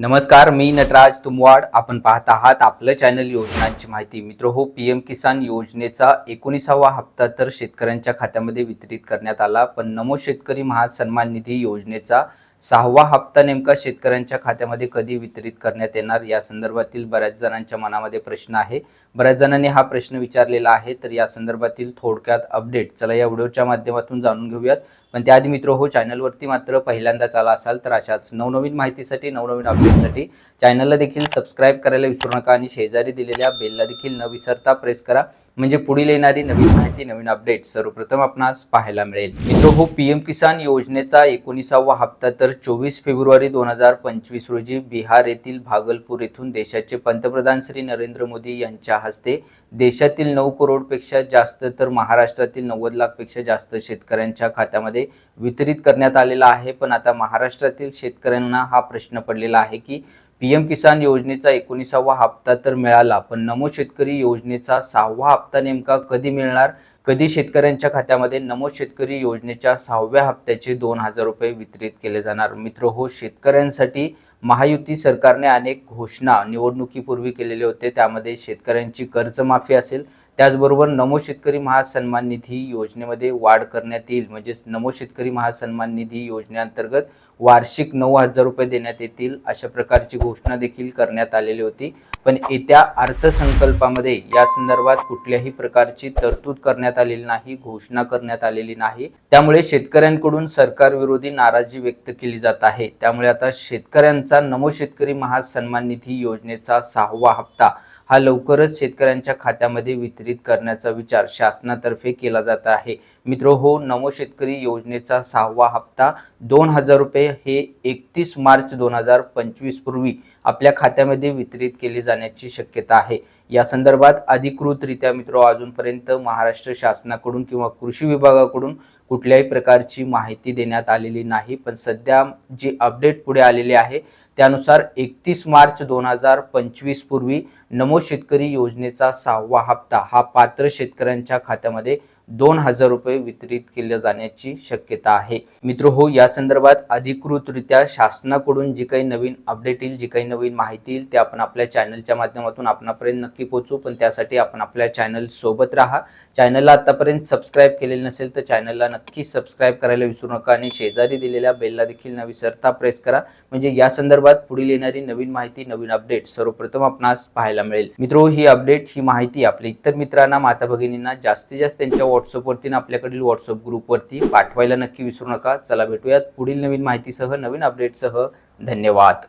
नमस्कार मी नटराज तुमवाड. आपण पाहत आहात आपलं चॅनल योजनांची माहिती. मित्र हो पी एम किसान योजनेचा एकोणीसावा हप्ता तर शेतकऱ्यांच्या खात्यामध्ये वितरित करण्यात आला. पण नमो शेतकरी महासन्मान निधी योजनेचा सहावा हप्ता नेमका शेतकऱ्यांच्या खात्यामध्ये कधी वितरित करण्यात येणार? या संदर्भातील बऱ्याच जणांच्या मनामध्ये प्रश्न आहे. बऱ्याच जणांनी हा प्रश्न विचारलेला आहे. तर या संदर्भातील थोडक्यात अपडेट चला या व्हिडिओच्या माध्यमातून जाणून घेऊयात. पण त्याआधी मित्र हो चॅनलवरती मात्र पहिल्यांदाच आला असाल तर अशाच नवनवीन माहितीसाठी नवनवीन अपडेटसाठी चॅनलला देखील सबस्क्राईब करायला विसरू नका आणि शेजारी दिलेल्या बेलला देखील न विसरता प्रेस करा. म्हणजे पुढील येणारी नवीन माहिती नवीन अपडेट सर्वप्रथम आपणास पाहायला मिळेल. मित्र हो पी एम किसान योजनेचा एकोणीसावा हप्ता तर चोवीस फेब्रुवारी दोन हजार पंचवीस रोजी बिहार येथील भागलपूर येथून देशाचे पंतप्रधान श्री नरेंद्र मोदी यांच्या हस्ते देशातील नऊ करोडपेक्षा जास्त तर महाराष्ट्रातील नव्वद लाखपेक्षा जास्त शेतकऱ्यांच्या खात्यामध्ये वितरित करण्यात आलेला आहे. पण आता महाराष्ट्रातील शेतकऱ्यांना हा प्रश्न पडलेला आहे की पीएम किसान योजनेचा एकोणीसावा हप्ता तर मिळाला पण नमो शेतकरी योजनेचा सहावा हप्ता नेमका कधी मिळणार? कधी शेतकऱ्यांच्या खात्यामध्ये नमो शेतकरी योजनेच्या सहाव्या हप्त्याचे दोन हजार रुपये वितरित केले जाणार? मित्र हो शेतकऱ्यांसाठी महायुती सरकारने अनेक घोषणा निवडणुकीपूर्वी केलेले होते. त्यामध्ये शेतकऱ्यांची कर्जमाफी असेल त्याचबरोबर नमो शेतकरी महासन्मान निधी योजनेमध्ये वाढ करण्यात येईल. म्हणजेच नमो शेतकरी महासन्मान निधी योजनेअंतर्गत वार्षिक नऊ हजार रुपये देण्यात येतील अशा प्रकारची घोषणा देखील करण्यात आलेली होती. पण येत्या अर्थसंकल्पामध्ये या संदर्भात कुठल्याही प्रकारची तरतूद करण्यात आलेली नाही घोषणा करण्यात आलेली नाही. त्यामुळे शेतकऱ्यांकडून सरकारविरोधी नाराजी व्यक्त केली जात आहे. त्यामुळे आता शेतकऱ्यांचा नमो शेतकरी महासन्मान निधी योजनेचा सहावा हप्ता हा लवकरच शेतकऱ्यांच्या खात्यामध्ये वितरित वितरित करण्याचा विचार शासनातर्फे केला जात आहे. मित्र हो नमो शेतकरी योजनेचा सहावा हप्ता दोन हजार रुपये हे एकतीस मार्च दोन हजार पंचवीस पूर्वी आपल्या खात्यामध्ये वितरित केले जाण्याची शक्यता आहे. या संदर्भात अधिकृतरित्या मित्र अजूनपर्यंत महाराष्ट्र शासनाकडून किंवा कृषी विभागाकडून कुठल्याही प्रकारची माहिती देण्यात आलेली नाही पण सध्या जी अपडेट पुढे आलेली आहे त्यानुसार एकतीस मार्च दोन हजार पंचवीस पूर्वी नमो शेतकरी योजनेचा सहावा हप्ता हा पात्र शेतकऱ्यांच्या खात्यामध्ये दोन हजार रुपये वितरित केले जाण्याची शक्यता आहे. मित्र हो या संदर्भात अधिकृतरित्या शासनाकडून जी काही नवीन अपडेट येईल जी काही नवीन माहिती येईल ते आपण आपल्या चॅनलच्या माध्यमातून आपणापर्यंत नक्की पोहोचू पण त्यासाठी आपण आपल्या चॅनल सोबत राहा. चॅनलला आतापर्यंत सबस्क्राईब केलेलं नसेल तर चॅनलला नक्की सबस्क्राईब करायला विसरू नका आणि शेजारी दिलेल्या बेलला देखील न विसरता प्रेस करा. म्हणजे या संदर्भात पुढील येणारी नवीन माहिती नवीन अपडेट सर्वप्रथम आपणास पाहायला मिळेल. मित्रो हो, ही अपडेट ही माहिती आपल्या इतर मित्रांना माता भगिनींना जास्तीत जास्त त्यांच्या व्हॉट्सअपवरती आणि आपल्याकडील व्हॉट्सअप ग्रुपवरती पाठवायला नक्की विसरू नका. चला भेटूयात पुढील नवीन माहितीसह नवीन अपडेटसह धन्यवाद.